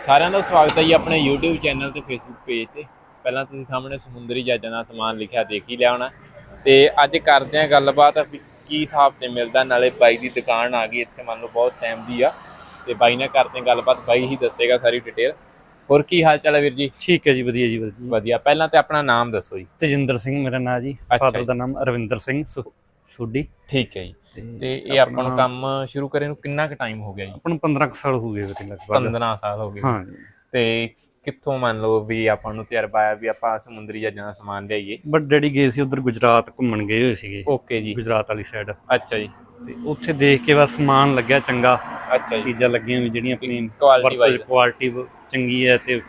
ਸਾਰਿਆਂ ਦਾ ਸਵਾਗਤ ਹੈ ਜੀ ਆਪਣੇ YouTube ਚੈਨਲ ਤੇ Facebook ਪੇਜ ਤੇ। ਪਹਿਲਾਂ ਤੁਸੀਂ ਸਾਹਮਣੇ ਸਮੁੰਦਰੀ ਜਹਾਜ਼ਾਂ ਦਾ ਸਮਾਨ ਲਿਖਿਆ ਦੇਖ ਹੀ ਲਿਆ ਹੋਣਾ। ਤੇ ਅੱਜ ਕਰਦੇ ਹਾਂ ਗੱਲਬਾਤ ਕੀ ਹਿਸਾਬ ਤੇ ਮਿਲਦਾ ਨਾਲੇ ਬਾਈ ਦੀ ਦੁਕਾਨ ਆ ਗਈ ਇੱਥੇ ਮੰਨ ਲਓ ਬਹੁਤ ਟਾਈਮ ਦੀ ਆ। ਤੇ ਬਾਈ ਨਾਲ ਕਰਦੇ ਗੱਲਬਾਤ ਬਾਈ ਹੀ ਦੱਸੇਗਾ ਸਾਰੀ ਡਿਟੇਲ ਹੋਰ ਕੀ ਹਾਲ ਚਾਲ ਹੈ ਵੀਰ ਜੀ? ਠੀਕ ਹੈ ਜੀ ਵਧੀਆ ਜੀ ਵਧੀਆ। ਪਹਿਲਾਂ ਤੇ ਆਪਣਾ ਨਾਮ ਦੱਸੋ ਜੀ। ਤੇਜਿੰਦਰ ਸਿੰਘ ਮੇਰਾ ਨਾਮ ਜੀ। ਫਾਦਰ। ਦਾ ਨਾਮ ਅਰਵਿੰਦਰ ਸਿੰਘ ਸੋਢੀ ਠੀਕ ਹੈ ਜੀ। ਤੇ ਇਹ ਆਪਾਂ ਨੂੰ ਕੰਮ ਸ਼ੁਰੂ ਕਰੇ ਨੂੰ ਕਿੰਨਾ ਕੁ ਟਾਈਮ ਹੋ ਗਿਆ ਜੀ? ਆਪਾਂ ਨੂੰ 15 ਕੁ ਸਾਲ ਹੋ ਗਏ ਵੀਰੇ ਲਗਭਗ 15 ਸਾਲ ਹੋ ਗਏ। ਹਾਂ ਜੀ। ਤੇ ਕਿੱਥੋਂ ਮੰਨ ਲਓ ਵੀ ਆਪਾਂ ਨੂੰ ਤਜਰਬਾ ਆਇਆ ਵੀ ਆਪਾਂ ਸਮੁੰਦਰੀ ਜਹਾਜ਼ਾਂ ਦਾ ਸਮਾਨ ਲਿਆਈਏ? ਬਟ ਡੈਡੀ ਗਏ ਸੀ ਉਧਰ ਗੁਜਰਾਤ ਘੁੰਮਣ ਗਏ ਹੋਏ ਸੀਗੇ। ਓਕੇ ਜੀ। ਗੁਜਰਾਤ ਵਾਲੀ ਸਾਈਡ ਅੱਛਾ ਜੀ। ਤੇ ਉੱਥੇ ਦੇਖ ਕੇ ਬਸ ਸਮਾਨ ਲੱਗਿਆ ਚੰਗਾ। ਅੱਛਾ ਜੀ। ਚੀਜ਼ਾਂ ਲੱਗੀਆਂ ਵੀ ਜਿਹੜੀਆਂ ਆਪਣੀ ਕੁਆਲਿਟੀ ਵਾਈਜ਼ ਕੁਆਲਿਟੀ ਚੰਗੀ ਹੈ ਤੇ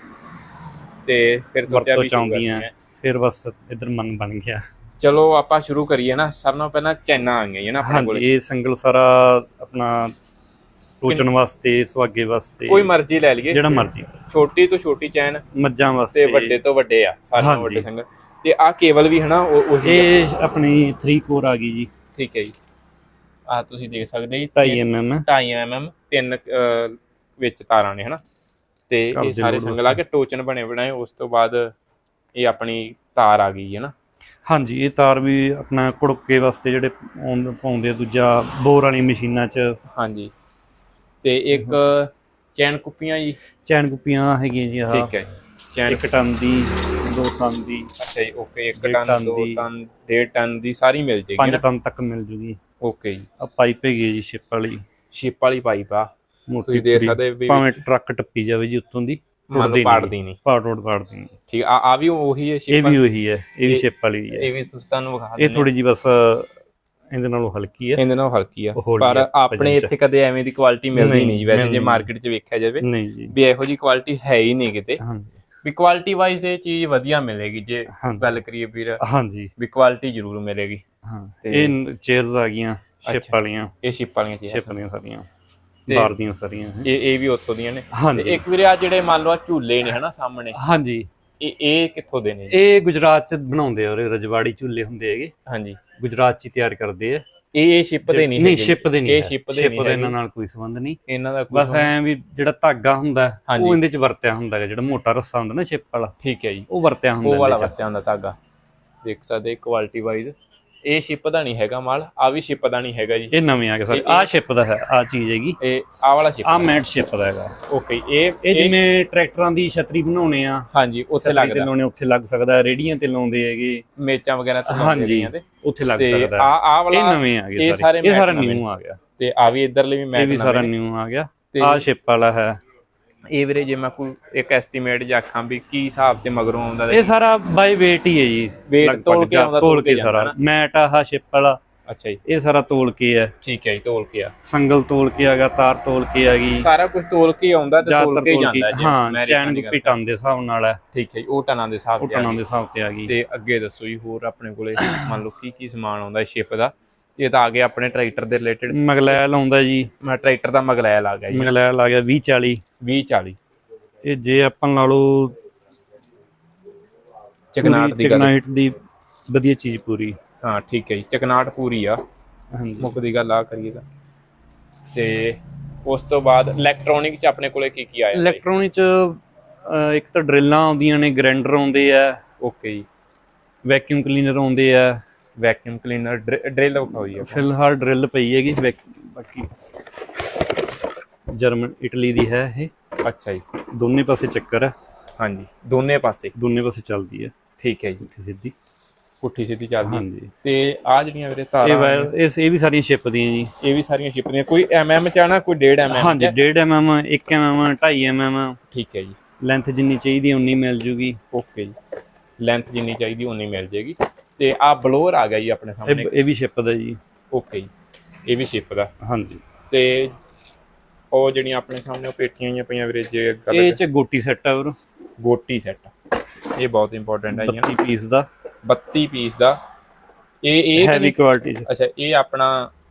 ਤੇ ਫਿਰ ਸੋਚਿਆ ਵੀ ਚਾਹੁੰਦੀਆਂ। ਫਿਰ ਬਸ ਇਧਰ ਮਨ ਬਣ ਗਿਆ। ਚਲੋ ਆਪਾਂ ਸ਼ੁਰੂ ਕਰੀਏ ਨਾ ਸਾਰਿਆਂ ਨਾਲੋਂ ਪਹਿਲਾਂ ਚੈਨਾ ਆ ਗਈਆਂ ਨਾ ਆਪਣੇ ਹਾਂਜੀ ਕੋਲੇ ਇਹ ਸਿੰਗਲ ਸਾਰਾ ਆਪਣਾ ਟੋਚਣ ਵਾਸਤੇ ਸੁਹਾਗੇ ਵਾਸਤੇ ਕੋਈ ਮਰਜ਼ੀ ਲੈ ਲਈਏ ਜਿਹੜਾ ਮਰਜ਼ੀ। ਛੋਟੀ ਤੋਂ ਛੋਟੀ ਚੈਨ ਮੱਝਾਂ ਤੇ ਵਾਸਤੇ। ਵੱਡੇ ਤੋਂ ਵੱਡੇ ਆ ਨਾਲੋਂ ਹਾਂਜੀ। ਵੱਡੇ ਸੰਗਲ। ਤੇ ਆ ਕੇਬਲ ਵੀ ਹਨਾ ਉਹ ਉਹੀ ਆ। ਇਹ ਆਪਣੀ 3 ਕੋਰ ਆ ਗਈ ਜੀ। ਠੀਕ ਹੈ ਜੀ। ਆ ਤੁਸੀਂ ਦੇਖ ਸਕਦੇ ਜੀ 2.5 mm 2.5 mm ਤਿੰਨ ਅਹ, ਵਿੱਚ ਤਾਰਾਂ ਨੇ ਹਨਾ। ਤੇ ਇਹ ਕਬਜ਼ੇ ਸਾਰੇ ਲੋਡ ਸੰਗਲ ਆ ਕੇ ਟੋਚਨ ਬਣੇ ਬਣਾਏ ਉਸ ਤੋਂ ਬਾਅਦ ਇਹ ਆਪਣੀ ਤਾਰ ਆ ਗਈ ਹੈ ਨਾ ਹਾਂਜੀ ਇਹ ਤਾਰ ਵੀ ਆਪਣਾ ਕੁੜਕੇ ਵਾਸਤੇ ਜਿਹੜੇ ਪਾਉਂਦੇ ਆ ਦੂਜਾ ਬੋਰ ਵਾਲੀ ਮਸ਼ੀਨਾਂ 'ਚ। ਹਾਂਜੀ। ਤੇ ਇੱਕ ਚੈਨ ਕੁੱਪੀਆਂ ਜੀ? ਚੈਨ ਕੁੱਪੀਆਂ ਹੈਗੀਆਂ ਜੀ ਆਹ। ਠੀਕ ਹੈ ਚੈਨ ਇੱਕ ਟਨ ਦੀ ਦੋ ਟਨ ਦੀ। ਅੱਛਾ ਜੀ ਓਕੇ। 1 ਡੇਢ ਟਨ ਟਨ 2 ਦੀ। ਟਨ 1.5 ਟਨ ਦੀ ਸਾਰੀ ਮਿਲ ਜੇਗੀ 5 ਨਾ? ਟਨ ਤੱਕ ਮਿਲ ਜੂਗੀ। ਓਕੇ ਜੀ। ਆ ਪਾਈਪ ਹੈਗੀ ਹੈ ਜੀ ਸ਼ਿਪ ਵਾਲੀ। ਸ਼ਿਪ ਵਾਲੀ ਪਾਈਪ ਆ। ਮੋਟੀ ਤੁਸੀਂ ਦੇਖ ਪੂਰੀ। ਸਕਦੇ ਵੀ ਭਾਵੇਂ ਟਰੱਕ ਟੱਪੀ ਜਾਵੇ ਜੀ ਉੱਤੋਂ ਦੀ। ਲਓ ਪਾੜਦੀ ਨਹੀਂ। ਪਾੜ ਰੋਡ ਪਾੜਦੀ ਨਹੀਂ। ਠੀਕ ਆ ਆ ਵੀ ਉਹੀ ਹੈ ਇਹ ਸ਼ਿਪ ਵੀ ਉਹੀ ਹੈ ਇਹ ਵੀ ਇਹ- ਸ਼ਿਪ ਵਾਲੀ ਹੀ। ਇਹ ਵੀ ਤੁਸੀਂ ਤੁਹਾਨੂੰ ਵਿਖਾ ਇਹ ਦਿੰਦੇ ਥੋੜੀ ਜੀ ਬਸ ਇਹਦੇ ਨਾਲੋਂ ਹਲਕੀ ਹੈ। ਇਹਦੇ ਨਾਲ ਹਲਕੀ ਆ। ਪਰ ਆਪਣੇ। ਇੱਥੇ ਕਦੇ ਐਵੇਂ ਦੀ ਕੁਆਲਿਟੀ ਮਿਲਦੀ ਨਹੀਂ, ਵੈਸੇ ਜੇ ਮਾਰਕੀਟ 'ਚ ਵੇਖਿਆ ਜਾਵੇ ਨਹੀਂ ਜੀ। ਵੀ ਇਹੋ ਜੀ ਕੁਆਲਿਟੀ ਹੈ ਹੀ ਨਹੀਂ ਕਿਤੇ। ਵੀ ਕੁਆਲਿਟੀ ਵਾਈਜ਼ ਇਹ ਚੀਜ਼ ਵਧੀਆ ਮਿਲੇਗੀ ਜੇ ਗੱਲ ਕਰੀਏ ਵੀਰ ਹਾਂਜੀ। ਵੀ ਕੁਆਲਿਟੀ ਜ਼ਰੂਰ ਮਿਲੇਗੀ। ਹਾਂ। ਤੇ- ਇਹ ਚੇਅਰਸ ਆ ਗਈਆਂ ਸ਼ਿਪ। ਵਾਲੀਆਂ। ਇਹ ਸ਼ਿਪ ਵਾਲੀਆਂ ਚੀਜ਼ਾਂ ਸ਼ਿਪ ਦੀਆਂ ਸਾਰੀਆਂ। ਬਾਹਰ ਦੀਆਂ ਸਾਰੀਆਂ ਇਹ। ਇਹ ਵੀ ਉੱਥੋਂ ਦੀਆਂ ਨੇ। ਤੇ ਇੱਕ ਵੀਰੇ ਆ ਜਿਹੜੇ ਮੰਨ ਲਓ ਝੂਲੇ ਨੇ ਹਨਾ ਸਾਹਮਣੇ। ਹਾਂਜੀ। ਇਹ ਇਹ ਕਿੱਥੋਂ ਦੇ ਨੇ? ਇਹ ਗੁਜਰਾਤ ਚ ਬਣਾਉਂਦੇ ਆ ਰਜਵਾੜੀ ਝੂਲੇ ਹੁੰਦੇ ਹੈਗੇ। ਹਾਂਜੀ। ਗੁਜਰਾਤ ਚ ਤਿਆਰ ਕਰਦੇ ਆ। ਇਹ ਇਹ ਸ਼ਿਪ ਦੇ ਨਹੀਂ ਨਹੀਂ। ਸ਼ਿਪ ਦੇ ਨਹੀਂ ਇਹ ship ਦੇ ਨਹੀਂ ਦਾ ਇਹਨਾਂ। ਨਾਲ ਕੋਈ ਸੰਬੰਧ ਨਹੀਂ। ਇਹਨਾਂ ਦਾ ਕੁਝ ਬਸ ਐ ਵੀ ਜਿਹੜਾ ਧਾਗਾ ਹੁੰਦਾ। ਉਹ ਇਹਦੇ ਚ ਵਰਤਿਆ ਹੁੰਦਾ ਹੈ ਜਿਹੜਾ ਮੋਟਾ ਰੱਸਾ ਹੁੰਦਾ ਨਾ ਸ਼ਿਪ ਵਾਲਾ। ਠੀਕ ਹੈ ਜੀ। ਉਹ ਵਰਤਿਆ ਹੁੰਦਾ ਉਹ ਵਾਲਾ। ਵਰਤਿਆ ਹੁੰਦਾ ਧਾਗਾ। ਦੇਖ ਸਕਦੇ ਕੁਆਲਿਟੀ ਵਾਈਜ਼ ਇਹ ਸ਼ਿਪ ਦਾ ਨਹੀਂ ਹੈਗਾ ਮਾਲ ਆ ਵੀ ਸ਼ਿਪ ਦਾ ਨਹੀਂ ਹੈਗਾ ਜੀ। ਇਹ ਨਵੇਂ ਆ ਗਏ ਸਾਰੇ ਇਹ- ਆਹ ਸ਼ਿਪ ਦਾ ਹੈ ਆਹ ਚੀਜ਼ ਹੈਗੀ। ਇਹ ਆ ਵਾਲਾ ਸ਼ਿਪ ਆਹ ਮੈਟ ਸ਼ਿਪ ਦਾ ਹੈਗਾ। ਓਕੇ ਇਹ ਇਹ ਜਿਵੇਂ ਟਰੈਕਟਰਾਂ ਦੀ ਛਤਰੀ ਬਣਾਉਣੇ ਆ ਹਾਂਜੀ ਉੱਥੇ ਛਤਰੀ ਤੇ ਲੱਗਦਾ ਲਾਉਣੇ ਉੱਥੇ ਲੱਗ ਸਕਦਾ ਰੇੜੀਆਂ ਤੇ ਲਾਉਂਦੇ ਹੈਗੇ। ਮੇਚਾਂ ਵਗੈਰਾ ਤੇ ਹਾਂਜੀ ਉੱਥੇ ਲੱਗ ਸਕਦਾ। ਆ ਆ ਇਹ ਵਾਲਾ ਨਵੇਂ ਆ ਇਹ ਗਏ ਸਾਰੇ ਇਹ ਸਾਰਾ ਨਿਊ ਆ ਗਿਆ। ਤੇ ਆ ਵੀ ਇਧਰਲੇ ਵੀ ਇਹ ਮੈਟ ਵੀ ਸਾਰਾ। ਨਿਊ ਆ ਗਿਆ। ਆਹ ਸ਼ਿਪ ਵਾਲਾ ਹੈ। ਇਹ ਵੀਰੇ ਜੇ ਮੈਂ ਕੋਈ ਇੱਕ ਐਸਟੀਮੇਟ ਜਾਂ ਆਖਾਂ ਵੀ ਕੀ ਹਿਸਾਬ ਤੇ ਮਗਰੋਂ ਆਉਂਦਾ ਇਹ ਸਾਰਾ ਬਾਈ weight ਹੀ ਹੈ ਜੀ। Weight ਤੋਲ ਕੇ ਆਉਂਦਾ, ਤੋਲ ਕੇ ਸਾਰਾ। ਮੈਟ ਆਹ ਸ਼ਿਪ ਵਾਲਾ। ਅੱਛਾ ਜੀ। ਇਹ ਸਾਰਾ ਤੋਲ ਕੇ ਹੈ ਠੀਕ ਹੈ ਜੀ ਤੋਲ ਕੇ ਆ। ਸੰਗਲ ਤੋਲ ਕੇ ਆਗਾ ਤਾਰ ਤੋਲ ਕੇ ਆ ਗਈ। ਸਾਰਾ ਕੁਝ ਤੋਲ ਕੇ ਆਉਂਦਾ ਤੇ ਤੋਲ ਕੇ ਜਾਂਦਾ ਜੀ ਹਾਂ ਚੈਨ ਗੁੱਪੀ ਟਨ ਦੇ ਹਿਸਾਬ ਨਾਲ ਹੈ ਠੀਕ ਹੈ ਜੀ ਉਹ ਟਨਾਂ ਦੇ ਹਿਸਾਬ ਤੇ ਆ ਟਨਾਂ। ਦੇ ਹਿਸਾਬ ਤੇ ਆ ਗਈ। ਤੇ ਅੱਗੇ ਦੱਸੋ ਜੀ ਹੋਰ ਆਪਣੇ ਕੋਲੇ ਮੰਨ ਲਓ ਕੀ ਕੀ ਸਮਾਨ ਆਉਂਦਾ ਸ਼ਿਪ ਦਾ? ਇਹ ਤਾਂ ਆ ਗਿਆ ਆਪਣੇ ਟਰੈਕਟਰ ਦੇ ਰਿਲੇਟਡ ਮਗਲੈਲ ਆਉਂਦਾ ਜੀ। ਮੈਂ ਟਰੈਕਟਰ ਦਾ ਮਗਲੈਲ ਆ ਗਿਆ ਜੀ। ਮਗਲੈਲ ਆ ਗਿਆ 2040 20 40 ਇਹ ਜੇ ਆਪਾਂ ਲਾ ਲਓ ਚਕਨਾਟ ਦੀ ਗੱਲ। ਚਕਨਾਈਟ ਦੀ ਵਧੀਆ ਚੀਜ਼ ਪੂਰੀ। ਹਾਂ ਠੀਕ ਹੈ ਜੀ ਚਕਨਾਟ ਪੂਰੀ ਆ। ਮੁੱਖ ਦੀ ਗੱਲ ਆ ਕਰੀਏ ਤਾਂ। ਤੇ ਉਸ ਤੋਂ ਬਾਅਦ ਇਲੈਕਟ੍ਰੋਨਿਕ ਚ ਆਪਣੇ ਕੋਲੇ ਕੀ ਕੀ ਆਇਆ ਇਲੈਕਟ੍ਰੋਨਿਕ ਚ ਇੱਕ ਤਾਂ ਡਰਿੱਲਾਂ ਆਉਂਦੀਆਂ ਨੇ ਗ੍ਰਾਈਂਡਰ ਆਉਂਦੇ ਆ। ਓਕੇ ਜੀ। ਵੈਕਿਊਮ ਕਲੀਨਰ ਆਉਂਦੇ ਆ। ਵੈਕਿਊਮ ਕਲੀਨਰ ਡਰਿਲ ਵਿਖਾਓ ਜੀ ਆਪਾਂ। ਫਿਲਹਾਲ ਡਰਿੱਲ ਪਈ ਹੈਗੀ ਬਾਕੀ ਜਰਮਨ ਇਟਲੀ ਦੀ ਹੈ ਇਹ। ਅੱਛਾ ਜੀ। ਦੋਨੇ ਪਾਸੇ ਚੱਕਰ ਹੈ। ਹਾਂਜੀ ਦੋਨੇ ਪਾਸੇ। ਦੋਨੇ ਪਾਸੇ ਚੱਲਦੀ ਹੈ। ਠੀਕ ਹੈ ਜੀ। ਸਿੱਧੀ। ਪੁੱਠੀ ਸਿੱਧੀ ਚੱਲਦੀ ਹਾਂਜੀ। ਤੇ ਆ ਜਿਹੜੀਆਂ ਵੀਰੇ ਇਹ ਤਾਰਾਂ ਇਸ ਇਹ ਵੀ ਸਾਰੀਆਂ ਸ਼ਿਪ ਦੀਆਂ ਜੀ। ਇਹ ਵੀ ਸਾਰੀਆਂ ਸ਼ਿਪ ਦੀਆਂ। ਕੋਈ ਐਮਐਮ ਚ ਆਣਾ ਕੋਈ 1.5 ਐਮਐਮ ਹਾਂਜੀ 1.5 mm 1 mm 2.5 mm ਠੀਕ ਹੈ ਜੀ। ਲੈਂਥ ਜਿੰਨੀ ਚਾਹੀਦੀ ਉਨੀ ਮਿਲ ਜੂਗੀ। ਓਕੇ ਜੀ। ਲੈਂਥ ਜਿੰਨੀ ਚਾਹੀਦੀ ਉਨੀ ਮਿਲ ਜੇਗੀ। ਤੇ ਆ ਬਲੋਰ ਆ ਗਿਆ ਜੀ ਆਪਣੇ ਇਹ ਸਾਹਮਣੇ। ਇਹ ਵੀ ਸ਼ਿਪ ਦਾ ਜੀ। ਓਕੇ ਜੀ। ਇਹ ਵੀ ਸ਼ਿਪ ਦਾ। ਹਾਂਜੀ। ਤੇ ਉਹ ਜਿਹੜੀਆਂ ਆਪਣੇ ਸਾਹਮਣੇ ਉਹ ਪੇਟੀਆਂ ਜਿਹੀਆਂ ਪਈਆਂ ਵੀਰੇ ਜੇ ਗੱਲ ਇਹ ਚ ਗੋਟੀ ਸੈੱਟ ਆ ਵੀਰ। ਗੋਟੀ ਸੈੱਟ ਇਹ ਬਹੁਤ ਇੰਪੋਰਟੈਂਟ ਹੈ ਜੀ। 32 ਪੀਸ ਦਾ। 32 ਪੀਸ ਦਾ। ਇਹ ਇਹ ਹੈਵੀ ਕੁਆਲਿਟੀ ਚ। ਅੱਛਾ ਇਹ ਆਪਣਾ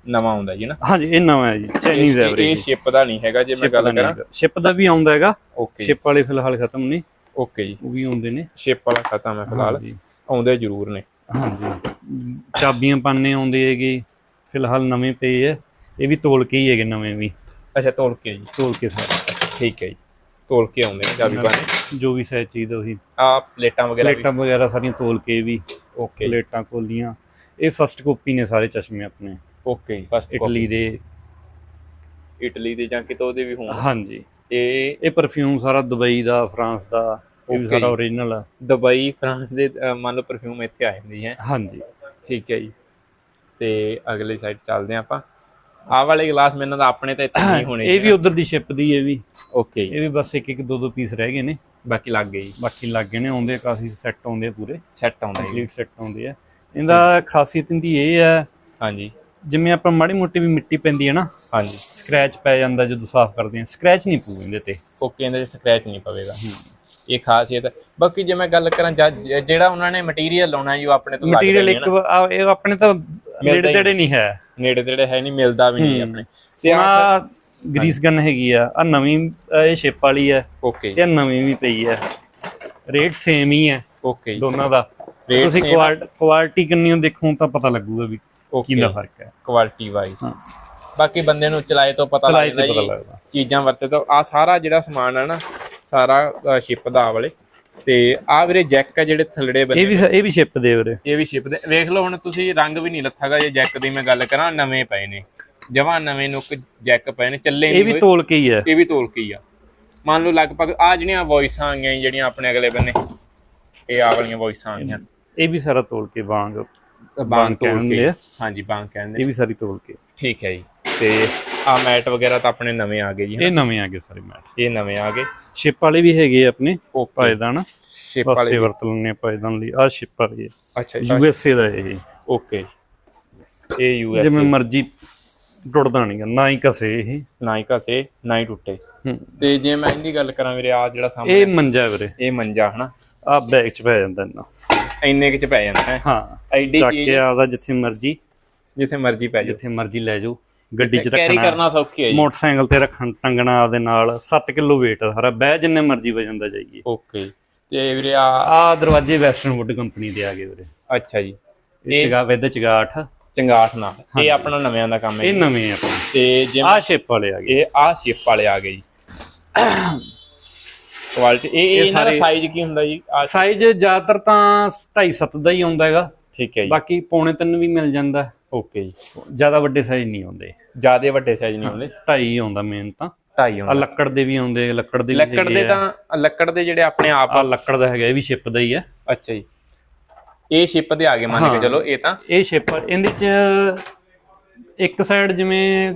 ਨਵਾਂ ਆਉਂਦਾ ਜੀ ਨਾ? ਹਾਂਜੀ ਇਹ ਨਵਾਂ ਹੈ ਜੀ ਚਾਈਨੀਜ਼ ਐਵਰੇਜ ਇਹ ਸ਼ਿਪ ਦਾ ਨਹੀਂ ਹੈਗਾ ਜੇ ਮੈਂ ਗੱਲ ਕਰਾਂ। ਸ਼ਿਪ ਦਾ ਵੀ ਆਉਂਦਾ ਹੈਗਾ। ਓਕੇ ਸ਼ਿਪ ਵਾਲੇ ਫਿਲਹਾਲ ਖਤਮ ਨਹੀਂ ਓਕੇ ਜੀ। ਉਹ ਵੀ ਆਉਂਦੇ ਨੇ। ਸ਼ਿਪ ਵਾਲਾ ਖਤਮ ਹੈ ਫਿਲਹਾਲ। ਆਉਂਦੇ ਜ਼ਰੂਰ ਨੇ। ਹਾਂਜੀ। ਚਾਬੀਆਂ ਪਾਣੇ ਆਉਂਦੇ ਹੈਗੇ। ਫਿਲਹਾਲ ਨਵੇਂ ਪਏ ਹੈ ਇਹ ਵੀ ਤੋਲ ਕੇ ਹੀ ਹੈਗੇ ਨਵੇਂ ਵੀ। ਅੱਛਾ ਤੋਲ ਕੇ ਜੀ। ਤੋਲ ਕੇ ਸਾਰੇ। ਠੀਕ ਹੈ ਜੀ। ਤੋਲ ਕੇ ਆਉਂਦੇ ਨੇ ਚਾਬੀ ਪਾਣੇ ਜੋ ਵੀ ਸਾਈਜ਼ ਚਾਹੀਦਾ ਉਹੀ। ਆ ਪਲੇਟਾਂ ਵਗੈਰਾ ਵੀ। ਪਲੇਟਾਂ ਵਗੈਰਾ ਸਾਰੀਆਂ ਤੋਲ ਕੇ ਵੀ ਓਕੇ। ਪਲੇਟਾਂ ਕੋਲੀਆਂ ਇਹ ਫਸਟ ਕਾਪੀ ਨੇ ਸਾਰੇ ਚਸ਼ਮੇ ਆਪਣੇ। ਓਕੇ ਫਸਟ ਇਟਲੀ ਦੇ। ਇਟਲੀ ਦੇ ਜਾਂ ਕਿਤੋਂ ਦੇ ਵੀ ਹੋਣ। ਹਾਂਜੀ। ਇਹ ਇਹ ਪਰਫਿਊਮ ਸਾਰਾ ਦੁਬਈ ਦਾ ਫਰਾਂਸ ਦਾ ਇਹ ਵੀ Okay ਸਾਰਾ ਜੀ। ਓਰੀਜਨਲ ਆ। ਦੁਬਈ ਫਰਾਂਸ ਦੇ ਅ, ਮੰਨ ਲਓ ਪਰਫਿਊਮ ਇੱਥੇ ਆ ਜਾਂਦੀ ਹੈ। ਹਾਂਜੀ। ਠੀਕ ਹੈ ਜੀ। ਤੇ ਅਗਲੀ ਸਾਈਡ ਚੱਲਦੇ ਹਾਂ ਆਪਾਂ। ਆਹ ਵਾਲੇ ਗਲਾਸ ਮੈਨੂੰ ਤਾਂ ਆਪਣੇ ਤਾਂ ਇੱਥੇ ਨਹੀਂ ਹੋਣੇ ਇਹ ਵੀ ਉਧਰ ਦੀ ਸ਼ਿਪ ਦੀ ਇਹ ਵੀ। ਓਕੇ ਇਹ ਵੀ ਬਸ ਇੱਕ ਇੱਕ ਦੋ ਦੋ ਪੀਸ ਰਹਿ ਗਏ ਨੇ। ਬਾਕੀ ਲੱਗ ਗਈ ਬਾਕੀ ਲੱਗ ਗਏ ਨੇ ਆਉਂਦੇ ਕਾਫੀ ਸੈੱਟ ਆਉਂਦੇ ਆ ਪੂਰੇ। ਸੈੱਟ ਆਉਂਦਾ ਕੰਪਲੀਟ ਸੈੱਟ ਆਉਂਦੇ ਆ। ਇਹਦਾ ਖਾਸੀਅਤ ਇਹਦੀ ਇਹ ਹੈ ਹਾਂਜੀ। ਜਿਵੇਂ ਆਪਾਂ ਮਾੜੀ ਮੋਟੀ ਵੀ ਮਿੱਟੀ ਪੈਂਦੀ ਹੈ ਨਾ ਹਾਂਜੀ। ਸਕ੍ਰੈਚ ਪੈ ਜਾਂਦਾ ਜਦੋਂ ਸਾਫ਼ ਕਰਦੇ ਆ ਸਕ੍ਰੈਚ ਨਹੀਂ ਪਊ ਇਹਦੇ ਤੇ। ਓਕੇ ਇਹਦੇ ਸਕ੍ਰੈਚ ਨਹੀਂ ਪਵੇਗਾ। ਇਹ ਖਾਸੀਅਤ। ਬਾਕੀ ਜੇ ਮੈਂ ਗੱਲ ਕਰਾਂ ਜਿਹੜਾ ਉਹਨਾਂ ਨੇ ਮਟੀਰੀਅਲ ਲਾਉਣਾ ਜੀ ਉਹ ਆਪਣੇ ਤੋਂ ਲੱਗਦਾ ਮਟੀਰੀਅਲ ਇੱਕ ਇਹ ਆਪਣੇ ਤਾਂ ਨੇੜੇ ਤੇੜੇ ਨਹੀਂ ਹੈ। ਨੇੜੇ ਤੇੜੇ ਹੈ ਨਹੀਂ ਮਿਲਦਾ ਵੀ ਨਹੀਂ ਆਪਣੇ। ਤੇ ਆ ਆ ਗਰੀਸ ਗਨ ਹੈਗੀ ਆ ਆ ਨਵੀਂ ਇਹ ਸ਼ਿਪ ਵਾਲੀ ਹੈ ਓਕੇ ਤੇ ਨਵੀਂ ਵੀ ਪਈ ਹੈ ਰੇਟ ਸੇਮ ਹੀ ਹੈ ਓਕੇ ਦੋਨਾਂ ਦਾ। ਤੁਸੀਂ ਆ? ਕੁਆਲਿਟੀ ਕਿੰਨੀ ਦੇਖੋ ਤਾਂ ਪਤਾ ਲੱਗੂਗਾ ਵੀ ਓਕੇ ਕਿੰਨਾ ਫ਼ਰਕ ਹੈ। Quality wise. ਬਾਕੀ ਬੰਦੇ ਨੂੰ ਚਲਾਏ ਤੋਂ ਪਤਾ ਲੱਗਦਾ। ਚੀਜ਼ਾਂ ਵਰਤੇ ਤੋਂ। ਆ ਸਾਰਾ ਜਿਹੜਾ ਸਮਾਨ ਹੈ ਨਾ ਸਾਰਾ ਸ਼ਿਪ ਦਾ ਵਾਲੇ। ਤੇ ਆ ਵੀਰੇ ਜੈਕ ਹੈ ਜਿਹੜੇ ਥੱਲੜੇ ਬੰਨੇ ਇਹ ਵੀ ਇਹ ਵੀ ਸ਼ਿਪ ਦੇ ਵੀਰੇ। ਇਹ ਵੀ ਸ਼ਿਪ ਦੇ। ਵੇਖ ਲਓ ਹੁਣ ਤੁਸੀਂ ਰੰਗ ਵੀ ਨਹੀਂ ਲੱਥਾਗਾ ਜੇ ਜੈਕ ਦੀ ਮੈਂ ਗੱਲ ਕਰਾਂ ਨਵੇਂ ਪਏ ਨੇ। ਜਮਾਂ ਨਵੇਂ ਨੁੱਕ ਜੈਕ ਪਏ ਨੇ ਚੱਲੇ ਇਹ ਨਹੀਂ ਵੀ ਹੋਏ। ਤੋਲ ਕੇ ਹੀ ਹੈ ਇਹ ਵੀ ਤੋਲ ਕੇ ਹੀ ਆ। ਮੰਨ ਲਓ ਲਗਭਗ ਆ ਜਿਹੜੀਆਂ ਵੌਇਸਾਂ ਆ ਗਈਆਂ ਜੀ, ਜਿਹੜੀਆਂ ਆਪਣੇ ਅਗਲੇ ਬੰਨੇ ਇਹ ਆ ਵਾਲੀਆਂ ਵੌਇਸਾਂ ਆ ਗਈਆਂ। ਇਹ ਵੀ ਸਾਰਾ ਤੋਲ ਕੇ ਵਾਂਗ ਬਾਂਗ ਤੋਲ ਕੇ। ਆ। ਹਾਂਜੀ ਬਾਂਗ ਕਹਿੰਦੇ ਇਹ ਵੀ ਸਾਰੀ ਤੋਲ ਕੇ। ਠੀਕ ਹੈ ਜੀ। ਤੇ ਆ ਮੈਟ ਵਗੈਰਾ ਤਾਂ ਆਪਣੇ ਨਵੇਂ ਆ ਗਏ ਜੀ ਇਹ ਨਵੇਂ ਆ ਗਏ ਸਾਰੇ ਮੈਟ। ਇਹ ਨਵੇਂ ਆ ਗਏ। ਸ਼ਿਪ ਵਾਲੇ ਵੀ ਹੈਗੇ ਆਪਣੇ ਪਾਇਦਾਨ ਸ਼ਿਪ ਵਾਲੇ ਵਰਤ ਲੈਣੇ ਪਾਇਦਾਨ ਲਈ। ਆ ਸ਼ਿਪ ਵਾਲੀ ਅੱਛਾ ਯੂ ਐਸ ਏ ਦਾ ਇਹ। ਓਕੇ ਇਹ ਯੂ ਐਸ ਜਿਵੇਂ ਮਰਜ਼ੀ ਟੁੱਟਦਾ ਨਹੀਂਗਾ ਨਾ ਹੀ ਕਸੇ ਇਹ। ਨਾ ਹੀ ਘਸੇ ਨਾ ਹੀ ਟੁੱਟੇ। ਤੇ ਜੇ ਮੈਂ ਇਹਦੀ ਗੱਲ ਕਰਾਂ ਵੀਰੇ ਆ ਜਿਹੜਾ ਸਾਹਮਣੇ ਇਹ ਮੰਜਾ ਵੀਰੇ। ਇਹ ਮੰਜਾ ਹਨਾ? ਆ ਬੈਗ ਚ ਪੈ ਜਾਂਦਾ ਇਹਨਾਂ। ਇੰਨੇ ਕੁ ਚ ਪੈ ਜਾਂਦਾ ਹੈ? ਹਾਂ। ਐਡੀ ਚੱਕ ਚੀਜ਼ ਕੇ ਆਦਾ ਜਿੱਥੇ ਮਰਜ਼ੀ। ਜਿੱਥੇ ਮਰਜ਼ੀ ਪੈ ਜਾਓ। ਜਿੱਥੇ ਮਰਜ਼ੀ ਲੈ ਜਾਓ। ਗੱਡੀ ਚ ਕੈਰੀ ਰੱਖਣਾ ਕਰਨਾ ਸੌਖੀ ਹੈ ਜੀ। ਮੋਟਰਸਾਈਕਲ ਤੇ ਰੱਖਣ ਟੰਗਣਾ ਉਹਦੇ ਨਾਲ 7 ਕਿਲੋ weight ਸਾਰਾ ਬਹਿ ਜਿੰਨੇ ਮਰਜ਼ੀ ਵਜਨ ਦਾ ਜਾਈਏ। ਓਕੇ ਤੇ ਵੀਰੇ ਆ ਆ ਦਰਵਾਜ਼ੇ ਵੈਸਟਰਨ ਵੁੱਡ ਕੰਪਨੀ ਦੇ ਆ ਗਏ ਵੀਰੇ। ਅੱਛਾ ਜੀ। ਇਹ ਚਗਾ ਵਿਦ ਚਗਾਠ। ਚੰਗਾਠ ਨਾਲ। ਇਹ ਆਪਣਾ ਨਵਿਆਂ ਦਾ ਕੰਮ ਹੈ ਇਹ। ਨਵੇਂ ਆ। ਤੇ ਜੇ ਆ ਸ਼ਿਪ ਵਾਲੇ ਆ ਗਏ। ਇਹ ਆ ਸ਼ਿਪ ਵਾਲੇ ਆ ਗਏ ਜੀ। ਕੁਆਲਿਟੀ ਇਹ ਇਹ ਇਹਨਾਂ ਦਾ ਸਾਈਜ਼ ਕੀ ਹੁੰਦਾ ਜੀ? ਸਾਈਜ਼ ਜ਼ਿਆਦਾਤਰ ਤਾਂ 2.5 7 ਦਾ ਹੀ ਆਉਂਦਾ ਹੈਗਾ। ਠੀਕ ਹੈ ਜੀ। ਬਾਕੀ ਪੌਣੇ ਤਿੰਨ ਵੀ ਮਿਲ ਜਾਂਦਾ। ਓਕੇ ਜੀ। ਜ਼ਿਆਦਾ ਵੱਡੇ ਸਾਈਜ਼ ਨਹੀਂ ਆਉਂਦੇ। ਜਿਆਦੇ ਵੱਡੇ ਸਾਈਜ਼ ਨਹੀਂ ਹੁੰਦੇ 2.5 ਆਉਂਦਾ ਮੇਨ ਤਾਂ। ਢਾਈ ਆ ਹੁੰਦਾ ਲੱਕੜ ਦੇ ਵੀ ਆਉਂਦੇ ਲੱਕੜ ਦੇ ਵੀ ਲੱਕੜ ਦੇ ਤਾਂ ਲੱਕੜ ਦੇ ਜਿਹੜੇ ਆਪਣੇ ਆਪ ਆ ਲੱਕੜ ਦਾ ਹੈਗਾ ਇਹ ਵੀ ਸ਼ਿਪ ਦਾ ਹੀ ਹੈ ਅੱਛਾ ਜੀ। ਇਹ ਸ਼ਿਪ ਦੇ ਆ ਗਏ ਮੰਨ ਕੇ। ਚਲੋ ਇਹ ਤਾਂ? ਇਹ ਸ਼ਿਪ ਇਹਦੇ ਚ ਇੱਕ ਸਾਈਡ ਜਿਵੇਂ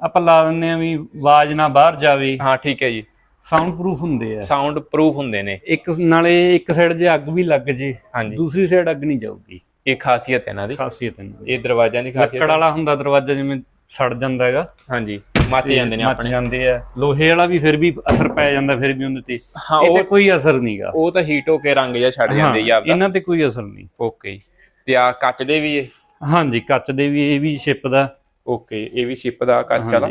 ਆਪਾਂ ਲਾ ਦਿੰਦੇ ਆ ਵੀ ਆਵਾਜ਼ ਨਾ ਬਾਹਰ ਜਾਵੇ। ਹਾਂ ਠੀਕ ਹੈ ਜੀ। ਸਾਊਂਡ ਪ੍ਰੂਫ ਹੁੰਦੇ ਆ। ਸਾਊਂਡ ਪ੍ਰੂਫ ਹੁੰਦੇ ਨੇ। ਇੱਕ ਨਾਲੇ ਇੱਕ ਸਾਈਡ ਜੇ ਅੱਗ ਵੀ ਲੱਗ ਜੇ ਹਾਂਜੀ। ਦੂਸਰੀ ਸਾਈਡ ਅੱਗ ਨਹੀਂ ਜਾਊਗੀ। ਇਹ ਖਾਸੀਅਤ ਹੈ ਇਹਨਾਂ ਦੀ। ਖਾਸੀਅਤ ਇਹਨਾਂ ਦੀ। ਇਹ ਦਰਵਾਜ਼ਿਆਂ ਦੀ ਖਾਸੀਅਤ ਲੱਕੜ ਵਾਲਾ ਹੁੰਦਾ ਦਰਵਾਜ਼ਾ ਜਿਵੇਂ ਸੜ ਜਾਂਦਾ ਹੈਗਾ। ਹਾਂਜੀ ਮੱਚ ਜਾਂਦੇ ਨੇ ਮੱਚ ਆਪਣੇ ਜਾਂਦੇ ਆ। ਲੋਹੇ ਵਾਲਾ ਵੀ ਫਿਰ ਵੀ ਅਸਰ ਪੈ ਜਾਂਦਾ ਫਿਰ ਵੀ ਉਹਦੇ ਤੇ। ਹਾਂ ਉਹ ਕੋਈ ਅਸਰ ਨਹੀਂਗਾ ਉਹ ਤਾਂ ਹੀਟ ਹੋ ਕੇ ਰੰਗ ਜਿਹਾ ਛੱਡ ਜਾਂਦੇ ਜੀ ਆਪਦਾ। ਇਹਨਾਂ ਤੇ ਕੋਈ ਅਸਰ ਨਹੀਂ। ਓਕੇ ਤੇ ਆ ਕੱਚ ਦੇ ਵੀ ਇਹ? ਹਾਂਜੀ ਕੱਚ ਦੇ ਵੀ ਇਹ ਵੀ ਸ਼ਿਪ ਦਾ। ਓਕੇ ਇਹ ਵੀ ਸ਼ਿਪ ਦਾ ਕੱਚ ਵਾਲਾ।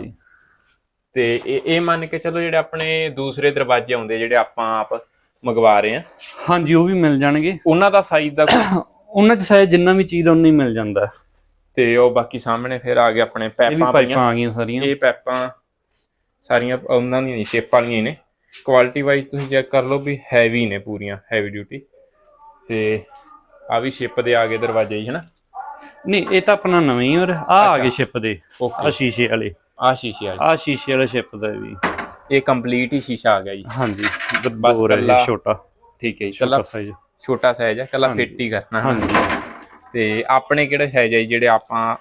ਤੇ ਇਹ ਇਹ ਮੰਨ ਕੇ ਚਲੋ ਜਿਹੜੇ ਆਪਣੇ ਦੂਸਰੇ ਦਰਵਾਜ਼ੇ ਆਉਂਦੇ ਜਿਹੜੇ ਆਪਾਂ ਆਪ ਮੰਗਵਾ ਰਹੇ ਆ। ਹਾਂਜੀ ਉਹ ਵੀ ਮਿਲ ਜਾਣਗੇ। ਉਹਨਾਂ ਦਾ ਸਾਈਜ਼ ਦਾ ਉਹਨਾਂ ਚ ਸਾਇਜ਼ ਜਿੰਨਾ ਵੀ ਚੀਜ਼ ਉਨਾ ਹੀ ਮਿਲ ਜਾਂਦਾ। ਤੇ ਉਹ ਬਾਕੀ ਸਾਹਮਣੇ ਫਿਰ ਆ ਗਏ ਆਪਣੇ ਇਹ ਵੀ ਪੈਪਾਂ ਪਾਈਪਾਂ ਪਈਆਂ ਆ ਗਈਆਂ ਸਾਰੀਆਂ। ਇਹ ਪੈਪਾਂ ਸਾਰੀਆਂ ਉਹਨਾਂ ਦੀਆਂ ਸ਼ੇਪ ਵਾਲੀਆਂ ਹੀ ਨੇ। ਕੁਆਲਿਟੀ ਵਾਈਜ਼ ਤੁਸੀਂ ਚੈੱਕ ਕਰ ਲਓ ਵੀ ਹੈਵੀ ਨੇ ਪੂਰੀਆਂ ਹੈਵੀ ਡਿਊਟੀ ਤੇ ਆ ਵੀ ਸ਼ਿਪ ਦੇ ਆ ਗਏ ਦਰਵਾਜ਼ੇ ਹੀ ਹਨਾ? ਨਹੀਂ ਇਹ ਤਾਂ ਆਪਣਾ ਨਵੇਂ ਹੀ ਔਰ ਆ ਆ ਗਏ ਸ਼ਿਪ ਦੇ ਆ ਸ਼ੀਸ਼ੇ ਵਾਲੇ। ਆ ਸ਼ੀਸ਼ੇ ਵਾਲੀ। ਆ ਸ਼ੀਸ਼ੇ ਵਾਲਾ ਸ਼ਿਪ ਦਾ ਵੀ। ਇਹ ਕੰਪਲੀਟ ਹੀ ਸ਼ੀਸ਼ਾ ਆ ਗਿਆ ਜੀ। ਹਾਂਜੀ। ਬਸ ਬੋਰ ਹੈ ਜੀ, ਕੱਲਾ- ਛੋਟਾ। ਠੀਕ ਹੈ ਜੀ ਛੋਟਾ ਕੱਲਾ ਸਾਈਜ਼ ਛੋਟਾ ਸਾਈਜ਼ ਹੈ ਕੱਲਾ ਫਿੱਟ ਹੀ ਕਰਨਾ। ਹਾਂਜੀ। ਤੇ ਆਪਣੇ ਕਿਹੜੇ ਸਾਈਜ਼ ਹੈ ਜਿਹੜੇ ਆਪਾਂ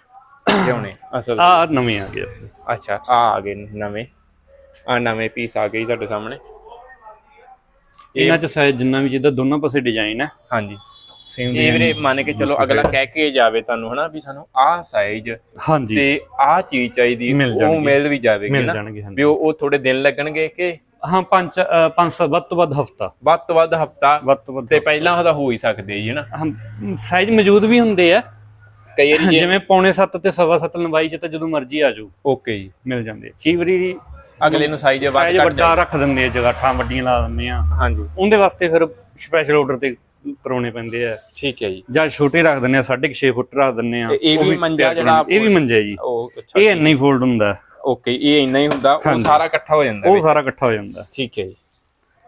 ਲਿਆਉਣੇ? ਅਸਲ ਆ ਨਵੇਂ ਆ ਗਏ। ਅੱਛਾ ਆ ਆ ਗਏ ਨਵੇਂ। ਆ ਨਵੇਂ ਪੀਸ ਆ ਗਏ ਤੁਹਾਡੇ ਸਾਹਮਣੇ। ਇਹਨਾਂ ਚ ਸਾਈਜ਼ ਜਿੰਨਾ ਵੀ ਜਿੱਦਾਂ ਦੋਨੋਂ ਪਾਸੇ ਡਿਜ਼ਾਈਨ ਹੈ ਹਾਂਜੀ। ਸੇਮ ਇਹ ਵੀਰੇ ਮੰਨ ਕੇ ਚਲੋ ਅਗਲਾ ਕਹਿ ਕੇ ਜਾਵੇ ਤੁਹਾਨੂੰ ਹਨਾ ਵੀ ਸਾਨੂੰ ਆਹ ਸਾਈਜ਼ ਹਾਂਜੀ। ਤੇ ਆਹ ਚੀਜ਼ ਚਾਹੀਦੀ ਮਿਲ ਉਹ। ਮਿਲ ਵੀ ਜਾਵੇਗੀ ਨਾ। ਵੀ ਉਹ ਥੋੜੇ ਦਿਨ ਲੱਗਣਗੇ ਕਿ ਹਾਂ ਪੰਜ ਅ, ਪੰਜ ਸੌ ਵੱਧ ਤੋਂ ਵੱਧ ਹਫਤਾ। ਵੱਧ ਤੋਂ ਵੱਧ ਹਫਤਾ ਵੱਧ ਤੋਂ ਵੱਧ ਤੇ ਪਹਿਲਾਂ ਉਹਦਾ ਹੋ ਹੀ ਸਕਦੇ ਜੀ ਹਾਂ ਸਾਈਜ਼ ਮੌਜੂਦ ਵੀ ਹੁੰਦੇ ਆ। ਕਈ ਵਾਰੀ ਜੇ ਜਿਵੇਂ ਪੌਣੇ 7 ਤੇ ਸਵਾ ਸੱਤ ਲੰਬਾਈ ਚ ਤਾਂ ਜਦੋਂ ਮਰਜ਼ੀ ਆ ਜਾਓ। ਓਕੇ ਜੀ। ਮਿਲ ਜਾਂਦੇ ਆ। ਕਈ ਵਾਰੀ ਅਗਲੇ ਨੂੰ ਸਾਈਜ਼ ਵੱਧ ਸਾਈਜ਼ ਘੱਟ ਵੱਡਾ ਰੱਖ ਦਿੰਦੇ ਆ ਜਗਾਠਾਂ ਵੱਡੀਆਂ ਲਾ ਦਿੰਦੇ ਆ। ਹਾਂਜੀ। ਉਹਦੇ ਵਾਸਤੇ ਫਿਰ ਸਪੈਸ਼ਲ ਆਰਡਰ ਤੇ ਕਰਾਉਣੇ ਪੈਂਦੇ ਆ। ਠੀਕ ਹੈ ਜੀ। ਜਾਂ ਛੋਟੇ ਰੱਖ ਦਿੰਦੇ ਆ 6.5 ਫੁੱਟ ਰੱਖ ਦਿੰਦੇ ਆ। ਇਹ ਉਹ ਵੀ ਮੰਜਾ ਤਿਆਰ ਜਿਹੜਾ ਇਹ ਵੀ ਮੰਜਾ ਜੀ। ਉਹ ਅੱਛਾ ਇਹ ਇੰਨਾ ਹੀ ਫੋਲਡ ਹੁੰਦਾ। ਓਕੇ ਇਹ ਇੰਨਾ ਹੀ ਹੁੰਦਾ ਉਹ ਸਾਰਾ ਇਕੱਠਾ ਹੋ ਜਾਂਦਾ ਉਹ। ਸਾਰਾ ਇਕੱਠਾ ਹੋ ਜਾਂਦਾ। ਠੀਕ ਹੈ ਜੀ।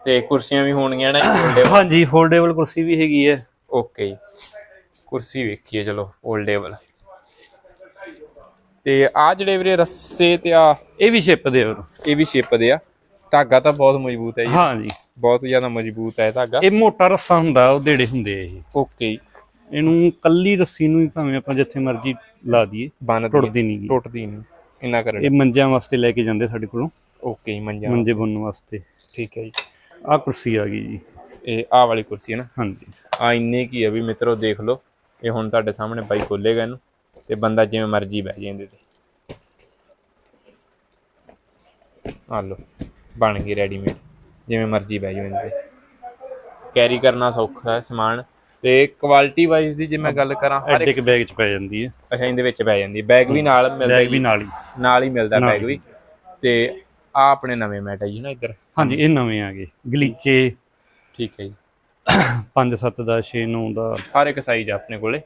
ਤੇ ਕੁਰਸੀਆਂ ਵੀ ਹੋਣਗੀਆਂ ਨਾ ਫੋਲਡੇਬਲ ਹਾਂਜੀ ਫੋਲਡੇਬਲ ਕੁਰਸੀ ਵੀ ਹੈਗੀ ਹੈ। ਓਕੇ ਜੀ ਕੁਰਸੀ ਵੇਖੀਏ ਚਲੋ ਫੋਲਡੇਬਲ ਤੇ ਆ ਜਿਹੜੇ ਵੀਰੇ ਰੱਸੇ ਤੇ ਆ ਇਹ ਵੀ ਸ਼ਿਪ ਦੇ ਹੋਰ ਇਹ ਵੀ ਸ਼ਿਪ ਦੇ ਆ। ਧਾਗਾ ਤਾਂ ਬਹੁਤ ਮਜ਼ਬੂਤ ਹੈ ਜੀ। ਹਾਂਜੀ। ਬਹੁਤ ਜ਼ਿਆਦਾ ਮਜ਼ਬੂਤ ਹੈ ਧਾਗਾ। ਇਹ ਮੋਟਾ ਰੱਸਾ ਹੁੰਦਾ ਉਹ ਦੇੜੇ ਹੁੰਦੇ ਆ ਇਹ। ਓਕੇ ਜੀ ਇਹਨੂੰ ਕੱਲੀ ਰੱਸੀ ਨੂੰ ਹੀ ਭਾਵੇਂ ਆਪਾਂ ਜਿੱਥੇ ਮਰਜ਼ੀ ਲਾ ਦਈਏ ਬੰਨ ਟੁੱਟਦੀ ਨਹੀਂ। ਟੁੱਟਦੀ ਨਹੀਂ। ਇੰਨਾ ਕਰ ਇਹ ਮੰਜਿਆਂ ਵਾਸਤੇ ਲੈ ਕੇ ਜਾਂਦੇ ਸਾਡੇ ਕੋਲੋਂ। ਓਕੇ ਜੀ ਮੰਜਾ ਮੰਜੇ ਬੁਣਨ ਵਾਸਤੇ। ਠੀਕ ਹੈ ਜੀ। ਆਹ ਕੁਰਸੀ ਆ ਗਈ ਜੀ। ਇਹ ਆਹ ਵਾਲੀ ਕੁਰਸੀ ਹੈ ਨਾ? ਹਾਂਜੀ। ਆ ਇੰਨੇ ਕੀ ਹੈ ਵੀ ਮਿੱਤਰੋ ਦੇਖ ਲਓ ਇਹ ਹੁਣ ਤੁਹਾਡੇ ਸਾਹਮਣੇ ਬਾਈ ਖੋਲੇਗਾ ਇਹਨੂੰ ਤੇ ਬੰਦਾ ਜਿਵੇਂ ਮਰਜ਼ੀ ਬਹਿ ਜਾਂਦੇ ਤੇ। ਆ ਲਓ ਬਣ ਗਈ ਰੈਡੀਮੇਡ ਜਿਵੇਂ ਮਰਜ਼ੀ ਬਹਿ ਤੇ। ਕੈਰੀ ਕਰਨਾ ਸੌਖਾ ਹੈ ਸਮਾਨ ਤੇ ਕੁਆਲਿਟੀ ਵਾਈਜ਼ ਦੀ ਜੇ ਮੈਂ ਗੱਲ ਕਰਾਂ ਹਰ ਇੱਕ ਬੈਗ ਚ ਪੈ ਜਾਂਦੀ ਹੈ। ਅੱਛਾ ਇਹਦੇ ਵਿੱਚ ਪੈ ਜਾਂਦੀ ਬੈਗ ਵੀ ਨਾਲ ਮਿਲਦਾ ਬੈਗ ਵੀ ਜੀ। ਨਾਲ ਹੀ। ਨਾਲ ਹੀ ਮਿਲਦਾ ਬੈਗ ਵੀ। ਤੇ ਆ ਆਪਣੇ ਨਵੇਂ ਮੈਟ ਹੈ ਜੀ ਨਾ ਇੱਧਰ? ਹਾਂਜੀ ਇਹ ਨਵੇਂ ਆ ਗਏ। ਗਲੀਚੇ। ਠੀਕ ਹੈ ਜੀ। 5 7 ਦਾ 6 9 ਦਾ। ਹਰ ਇੱਕ ਸਾਈਜ਼ ਆਪਣੇ ਕੋਲੇ।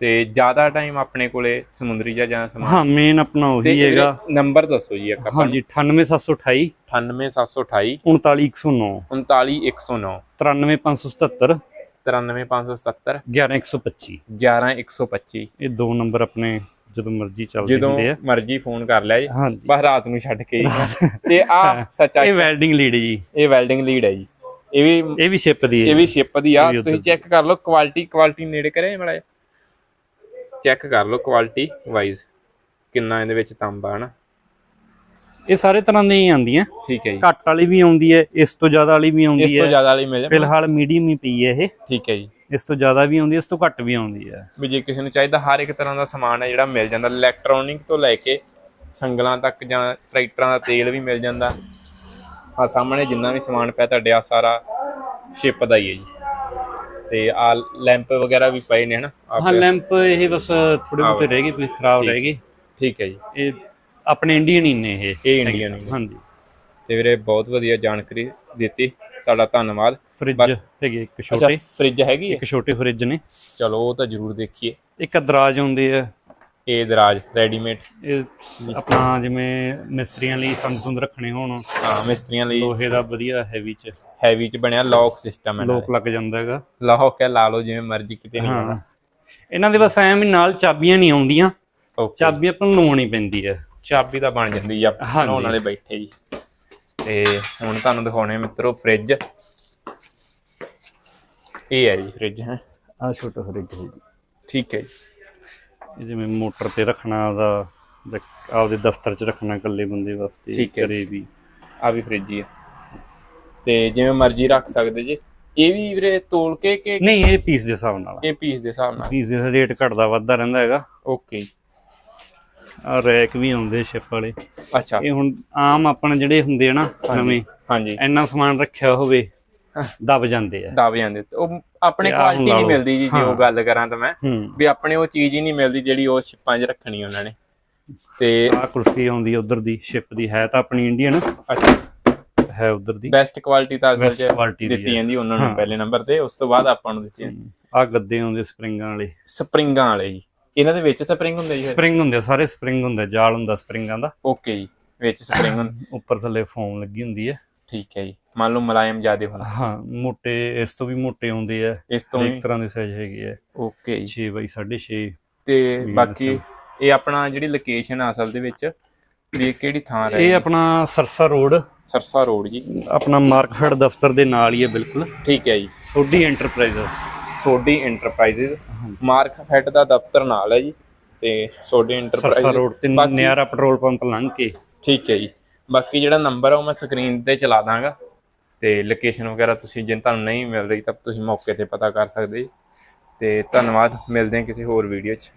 ਤੇ ਜ਼ਿਆਦਾ ਟਾਈਮ ਆਪਣੇ ਕੋਲੇ ਸਮੁੰਦਰੀ ਜਹਾਜ਼ਾਂ ਦਾ ਸਮਾਨ? ਹਾਂ ਮੇਨ ਆਪਣਾ ਉਹੀ ਹੈਗਾ। ਨੰਬਰ ਦੱਸੋ ਜੀ ਇੱਕ ਆਪਾਂ ਹਾਂਜੀ 98728 98728 39109 39109 93577 93577 11125 11125 ਇਹ ਦੋ ਨੰਬਰ ਆਪਣੇ ਜਦੋਂ ਮਰਜ਼ੀ ਚੱਲਦੇ ਜਦੋਂ ਹੁੰਦੇ ਆ। ਮਰਜ਼ੀ ਫੋਨ ਕਰ ਲਿਆ ਜੀ। ਹਾਂਜੀ। ਬਸ ਰਾਤ ਨੂੰ ਛੱਡ ਕੇ। ਤੇ ਆ ਸੱਚਾ ਇਹ ਵੈਲਡਿੰਗ ਲੀਡ ਜੀ। ਇਹ ਵੈਲਡਿੰਗ ਲੀਡ ਹੈ ਜੀ। ਇਹ ਵੀ ਇਹ ਵੀ ਸ਼ਿਪ ਦੀ ਹੈ ਇਹ ਵੀ ਸ਼ਿਪ ਦੀ ਆ। ਇਹ ਵੀ ਉੱਧਰ ਤੁਸੀਂ ਚੈੱਕ ਕਰ ਲਓ ਕੁਆਲਿਟੀ ਕੁਆਲਿਟੀ ਨੇੜੇ ਕਰੇ ਮੜਾ ਚੈੱਕ ਕਰ ਲਓ ਕੁਆਲਿਟੀ ਵਾਈਜ਼ ਕਿੰਨਾ ਇਹਦੇ ਵਿੱਚ ਤਾਂਬਾ ਹੈ ਨਾ। ਇਹ ਸਾਰੇ ਤਰ੍ਹਾਂ ਦੀਆਂ ਹੀ ਆਉਂਦੀਆਂ। ਠੀਕ ਹੈ ਜੀ। ਘੱਟ ਵਾਲੀ ਵੀ ਆਉਂਦੀ ਹੈ ਇਸ ਤੋਂ ਜ਼ਿਆਦਾ ਵਾਲੀ ਵੀ ਇਸ ਆਉਂਦੀ ਤੋਂ ਹੈ। ਜ਼ਿਆਦਾ ਵਾਲੀ ਮਿਲ ਫਿਲਹਾਲ ਮੀਡੀਅਮ ਹੀ ਪਈ ਹੈ ਇਹ। ਠੀਕ ਹੈ ਜੀ। ਇਸ ਤੋਂ ਜ਼ਿਆਦਾ ਵੀ ਆਉਂਦੀ ਹੈ ਇਸ ਤੋਂ ਘੱਟ ਵੀ ਆਉਂਦੀ ਹੈ। ਵੀ ਜੇ ਕਿਸੇ ਨੂੰ ਚਾਹੀਦਾ ਹਰ ਇੱਕ ਤਰ੍ਹਾਂ ਦਾ ਸਮਾਨ ਹੈ ਜਿਹੜਾ ਮਿਲ ਜਾਂਦਾ ਇਲੈਕਟ੍ਰੋਨਿਕ ਤੋਂ ਲੈ ਕੇ ਸੰਗਲਾਂ ਤੱਕ ਜਾਂ ਟਰੈਕਟਰਾਂ ਦਾ ਤੇਲ ਵੀ ਮਿਲ ਜਾਂਦਾ। ਆ ਸਾਹਮਣੇ ਜਿੰਨਾ ਵੀ ਸਮਾਨ ਪਿਆ ਤੁਹਾਡੇ ਆ ਸਾਰਾ ਸ਼ਿਪ ਦਾ ਹੀ ਹੈ ਜੀ। ਤੇ ਆ ਲੈਂਪ ਵਗੈਰਾ ਵੀ ਪਏ ਨੇ ਹਨਾ ਹਾਂ। ਲੈਂਪ ਇਹ ਬਸ ਥੋੜੇ ਬਹੁਤੇ ਰਹਿ ਗਏ ਕੋਈ ਖਰਾਬ ਰਹਿ ਗਏ। ਠੀਕ ਹੈ ਜੀ। ਇਹ ਆਪਣੇ ਇੰਡੀਅਨ ਹੀ ਨੇ ਇਹ। ਇਹ ਇੰਡੀਅਨ ਨੇ। ਹਾਂਜੀ। ਤੇ ਵੀਰੇ ਬਹੁਤ ਵਧੀਆ ਜਾਣਕਾਰੀ ਦਿੱਤੀ। ਤੁਹਾਡਾ ਧੰਨਵਾਦ। ਫ੍ਰਿਜ ਹੈਗੇ ਇੱਕ ਅੱਛਾ ਛੋਟੇ। ਫ੍ਰਿਜ ਹੈਗੀ ਇੱਕ ਛੋਟੇ ਫ੍ਰਿਜ ਨੇ। ਚਲੋ ਉਹ ਤਾਂ ਜ਼ਰੂਰ ਦੇਖੀਏ। ਇੱਕ ਦਰਾਜ ਆਉਂਦੇ ਆ ਇਹ ਦਰਾਜ ਰੈਡੀਮੇਡ ਇਹ ਆਪਣਾ ਜਿਵੇਂ ਮਿਸਤਰੀਆਂ ਲਈ ਸੰਦ ਰੱਖਣੇ ਹੋਣ। ਹਾਂ ਮਿਸਤਰੀਆਂ ਲਈ। ਲੋਹੇ ਦਾ ਵਧੀਆ ਹੈਵੀ ਚ। ਹੈਵੀ ਚ ਬਣਿਆ ਲੌਕ ਸਿਸਟਮ ਹੈ। ਲੋਕ ਲੱਗ ਜਾਂਦਾ ਹੈਗਾ। ਲੌਕ ਹੈ ਲਾ ਲਓ ਜਿਵੇਂ ਮਰਜ਼ੀ ਕਿਤੇ ਨਹੀਂ ਹਾਂ। ਇਹਨਾਂ ਦੇ ਬਸ ਐਵੇਂ ਨਾਲ ਚਾਬੀਆਂ ਨਹੀਂ ਆਉਂਦੀਆਂ। ਓਕੇ ਚਾਬੀ ਆਪਾਂ ਨੂੰ ਲਵਾਉਣੀ ਪੈਂਦੀ ਹੈ। ਚਾਬੀ ਤਾਂ ਬਣ ਜਾਂਦੀ ਆ। ਬਣਾਉਣ ਵਾਲੇ ਬੈਠੇ ਜੀ। ਤੇ ਹੁਣ ਤੁਹਾਨੂੰ ਦਿਖਾਉਣੇ ਮਿੱਤਰੋ ਫ੍ਰਿਜ। ਇਹ ਹੈ ਜੀ ਫ੍ਰਿਜ ਹੈ। ਆ ਛੋਟਾ ਫ੍ਰਿਜ ਹੈ ਜੀ। ਠੀਕ ਹੈ ਜੀ। ਜਿਵੇਂ ਮੋਟਰ ਤੇ ਰੱਖਣਾ ਦਾ ਦ- ਆਪਦੇ ਦਫ਼ਤਰ 'ਚ ਰੱਖਣਾ ਇਕੱਲੇ ਬੰਦੇ ਵਾਸਤੇ। ਘਰੇ ਵੀ। ਆ ਵੀ ਫ੍ਰਿਜ ਹੀ ਆ। ਤੇ ਜਿਵੇਂ ਮਰਜ਼ੀ ਰੱਖ ਸਕਦੇ ਜੀ। ਇਹ ਵੀ ਵੀਰੇ ਤੋਲ ਕੇ ਕਿ ਨਹੀਂ ਇਹ ਪੀਸ ਦੇ ਹਿਸਾਬ ਨਾਲ ਇਹ ਪੀਸ ਦੇ ਹਿਸਾਬ ਨਾਲ। ਪੀਸ ਦਾ ਰੇਟ ਘਟਦਾ ਵੱਧਦਾ ਰਹਿੰਦਾ ਹੈਗਾ। ਓਕੇ ਆ ਰੈਕ ਵੀ ਆਉਂਦੇ ਸ਼ਿਪ ਵਾਲੇ। ਅੱਛਾ। ਇਹ ਹੁਣ ਆਮ ਆਪਣਾ ਜਿਹੜੇ ਹੁੰਦੇ ਆ ਨਾ ਨਵੇਂ ਹਾਂਜੀ। ਇੰਨਾ ਸਮਾਨ ਰੱਖਿਆ ਹੋਵੇ ਦਬ ਜਾਂਦੇ ਆ। ਦਬ ਜਾਂਦੇ ਤੇ ਉਹ ਆਪਣੇ ਕੁਆਲਿਟੀ ਨਹੀਂ। ਮਿਲਦੀ ਜੀ ਜੇ ਉਹ ਗੱਲ ਕਰਾਂ ਤਾਂ ਮੈਂ ਵੀ ਆਪਣੇ ਉਹ ਚੀਜ਼ ਹੀ ਨਹੀਂ ਮਿਲਦੀ ਜਿਹੜੀ ਉਹ ਸ਼ਿਪਾਂ 'ਚ ਰੱਖਣੀ ਉਹਨਾਂ ਨੇ। ਤੇ ਆ ਕੁਰਸੀ ਆਉਂਦੀ ਉਧਰ ਦੀ ਸ਼ਿਪ ਦੀ ਹੈ ਤਾਂ ਆਪਣੀ ਇੰਡੀਅਨ ਅੱਛਾ। ਹੈ ਉਧਰ ਦੀ। ਬੈਸਟ ਕੁਆਲਿਟੀ ਤਾਂ ਅਸਲ 'ਚ ਦਿੱਤੀ। ਜਾਂਦੀ ਉਹਨਾਂ ਨੂੰ ਪਹਿਲੇ ਨੰਬਰ ਤੇ ਉਸ ਤੋਂ ਬਾਅਦ ਆਪਾਂ ਨੂੰ ਦਿੱਤੀ ਜਾਂਦੀ। ਆ ਗੱਦੇ ਆਉਂਦੇ ਸਪਰਿੰਗਾਂ ਵਾਲੇ। ਸਪਰਿੰਗਾਂ ਵਾਲੇ ਜੀ। ਇਹਨਾਂ ਦੇ ਵਿੱਚ ਸਪਰਿੰਗ ਹੁੰਦੇ ਜੀ ਸਪਰਿੰਗ ਹੁੰਦੇ ਸਾਰੇ ਸਪਰਿੰਗ ਹੁੰਦੇ ਜਾਲ ਹੁੰਦਾ ਸਪਰਿੰਗਾਂ ਦਾ। ਓਕੇ ਜੀ ਵਿੱਚ ਸਪਰਿੰਗ ਉੱਪਰ ਥੱਲੇ ਫੋਮ ਲੱਗੀ ਹੁੰਦੀ ਹੈ। ਠੀਕ ਹੈ ਜੀ ਮੰਨ ਲਓ ਮੁਲਾਇਮ ਜ਼ਿਆਦੇ ਹੋਣਾ। ਹਾਂ ਮੋਟੇ ਇਸ ਤੋਂ ਵੀ ਮੋਟੇ ਆਉਂਦੇ ਆ। ਇਸ ਤੋਂ ਇੱਕ ਤਰ੍ਹਾਂ ਦੇ ਸਾਈਜ਼ ਹੈਗੇ ਆ। ਓਕੇ ਜੀ। 6 ਬਾਈ 6.5 ਤੇ ਬਾਕੀ ਇਹ ਆਪਣਾ ਜਿਹੜੀ ਲੋਕੇਸ਼ਨ ਆ ਅਸਲ ਦੇ ਵਿੱਚ ਇਹ ਕਿਹੜੀ ਥਾਂ ਇਹ ਰਹਿ ਆਪਣਾ ਸਰਸਾ ਰੋਡ। ਸਰਸਾ ਰੋਡ ਜੀ। ਆਪਣਾ ਮਾਰਕਫੈਡ ਦਫ਼ਤਰ ਦੇ ਨਾਲ ਹੀ ਹੈ ਬਿਲਕੁਲ। ਠੀਕ ਹੈ ਜੀ। Sodhi enterprise Sodhi enterprises Markfed ਦਾ ਦਫ਼ਤਰ ਨਾਲ ਹੈ ਜੀ ਤੇ ਸੋਡੀ ਸਰਸਾ ਇੰਟਰਪ੍ਰਾਈਜ਼ ਰੋਡ ਤੇ ਨਿਆਰਾ ਪੈਟਰੋਲ ਪੰਪ ਲੰਘ ਕੇ। ਠੀਕ ਹੈ ਜੀ। ਬਾਕੀ ਜਿਹੜਾ ਨੰਬਰ ਆ ਉਹ ਮੈਂ ਸਕਰੀਨ ਤੇ ਚਲਾ ਦਾਂਗਾ ਤੇ ਲੋਕੇਸ਼ਨ ਵਗੈਰਾ ਤੁਸੀਂ ਜੇ ਤੁਹਾਨੂੰ ਨਹੀਂ ਮਿਲ ਰਹੀ ਤਾਂ ਤੁਸੀਂ ਮੌਕੇ ਤੇ ਪਤਾ ਕਰ ਸਕਦੇ ਜੀ। ਤੇ ਧੰਨਵਾਦ ਮਿਲਦੇ ਹਾਂ ਕਿਸੇ ਹੋਰ ਵੀਡੀਓ 'ਚ।